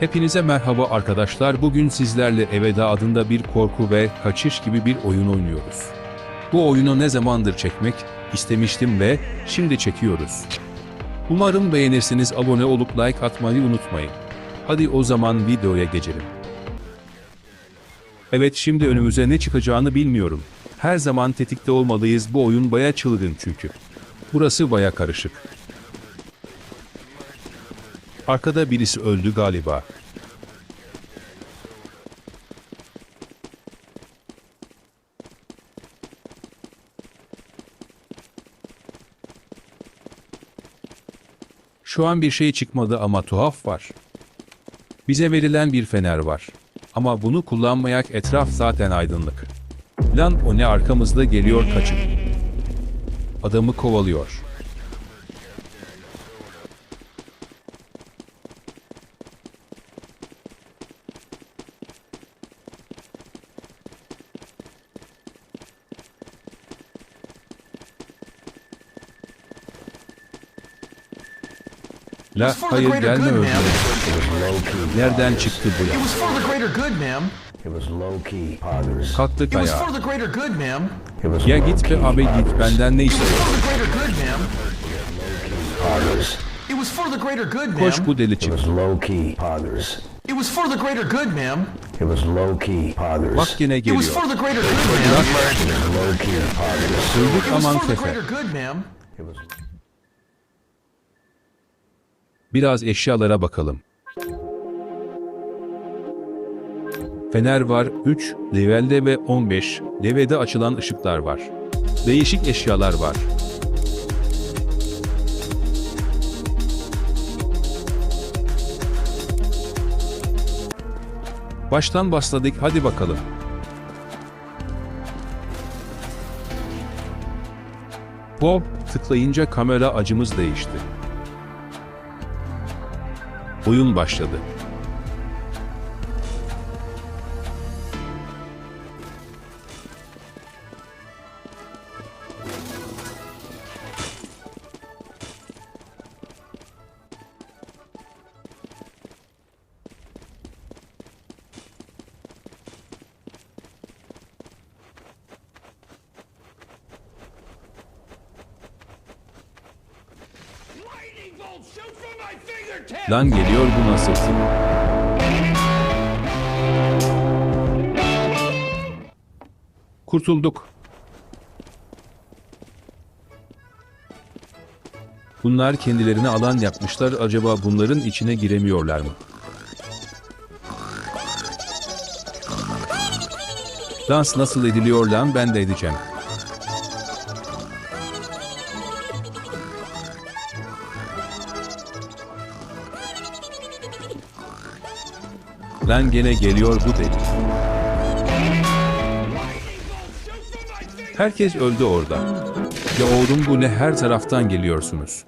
Hepinize merhaba arkadaşlar. Bugün sizlerle Eveda adında bir korku ve kaçış gibi bir oyun oynuyoruz. Bu oyunu ne zamandır çekmek istemiştim ve şimdi çekiyoruz. Umarım beğenirsiniz. Abone olup like atmayı unutmayın. Hadi o zaman videoya geçelim. Evet şimdi önümüze ne çıkacağını bilmiyorum. Her zaman tetikte olmalıyız. Bu oyun baya çılgın çünkü. Burası baya karışık. Arkada birisi öldü galiba. Şu an bir şey çıkmadı ama tuhaf var. Bize verilen bir fener var. Ama bunu kullanmayak etraf zaten aydınlık. Lan o ne arkamızda geliyor kaçın. Adamı kovalıyor. La It's for the hayır greater gelme good, öldü. ma'am. Nereden çıktı bu It ya? was for the greater good, ma'am. It was low key, Poggers. Kalktık It was ayağa. for the greater good, ma'am. It was Ya git be abi git benden ne It was istiyorsun? for the greater good, ma'am. Poggers. It was for the greater good, Koş bu deli Poggers. It was for the greater good, ma'am. It was low key, Poggers. Bak yine It was geliyor. for the greater good, ma'am. It was low key, Poggers. It was for the greater good, ma'am. Biraz eşyalara bakalım. Fener var 3 levelde ve 15 levede açılan ışıklar var. Değişik eşyalar var. Baştan başladık hadi bakalım. Bob tıklayınca kamera acımız değişti. Oyun başladı. Lan geliyor bu nasıl? Kurtulduk. Bunlar kendilerine alan yapmışlar. Acaba bunların içine giremiyorlar mı? Dans nasıl ediliyor lan ben de edeceğim. Lan gene geliyor bu deli. Herkes öldü orada. Ya oğlum bu ne her taraftan geliyorsunuz.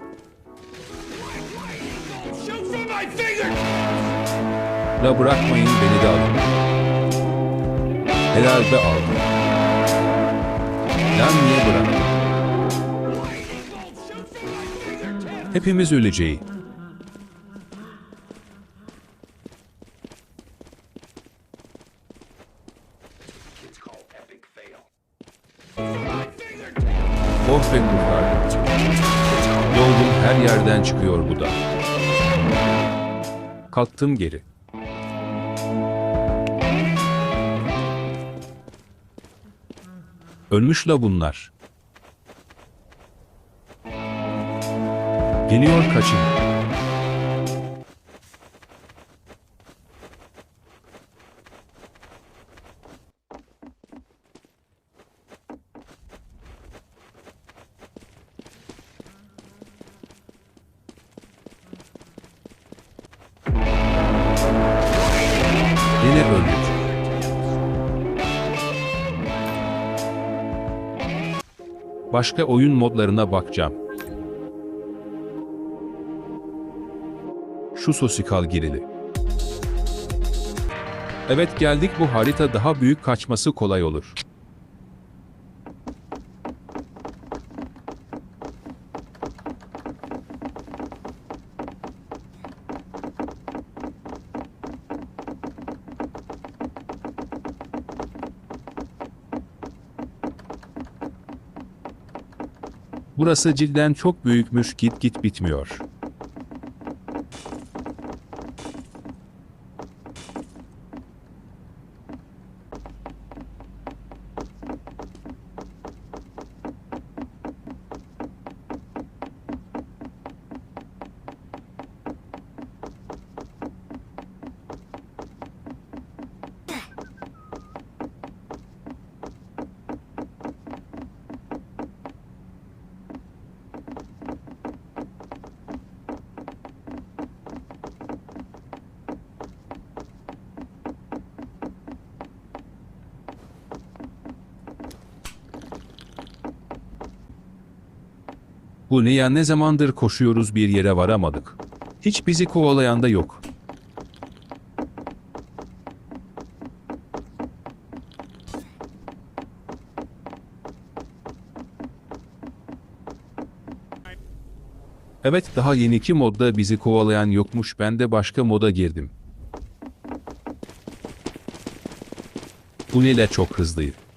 La bırakmayın beni de alın. Herhalde aldım. Lan niye bıraktın? Hepimiz öleceğiz. Be kurtardım. Yolum her yerden çıkıyor bu da. Kalktım geri. Ölmüş la bunlar. Geliyor kaçın. Yine öldük. Başka oyun modlarına bakacağım. Şu sosikal girili. Evet geldik bu harita daha büyük kaçması kolay olur. Burası cidden çok büyükmüş git git bitmiyor. Bu ne ne zamandır koşuyoruz bir yere varamadık. Hiç bizi kovalayan da yok. Evet daha yeni iki modda bizi kovalayan yokmuş ben de başka moda girdim. Bu neyle çok hızlıydı.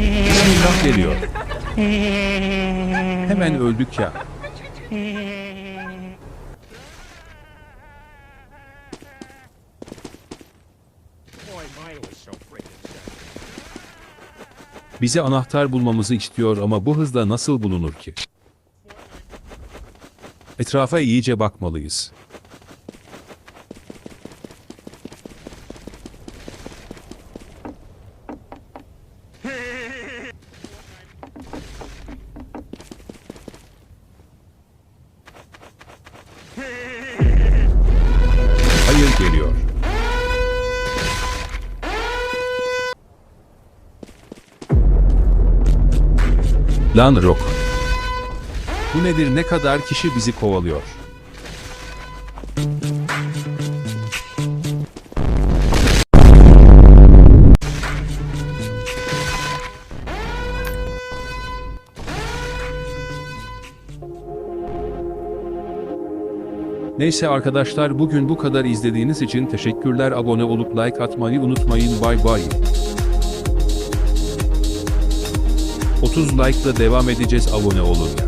Silah geliyor. Hemen öldük ya. Bize anahtar bulmamızı istiyor ama bu hızla nasıl bulunur ki? Etrafa iyice bakmalıyız. Lan Rock. Bu nedir ne kadar kişi bizi kovalıyor? Neyse arkadaşlar bugün bu kadar izlediğiniz için teşekkürler abone olup like atmayı unutmayın bay bay. 30 like ile devam edeceğiz abone olun.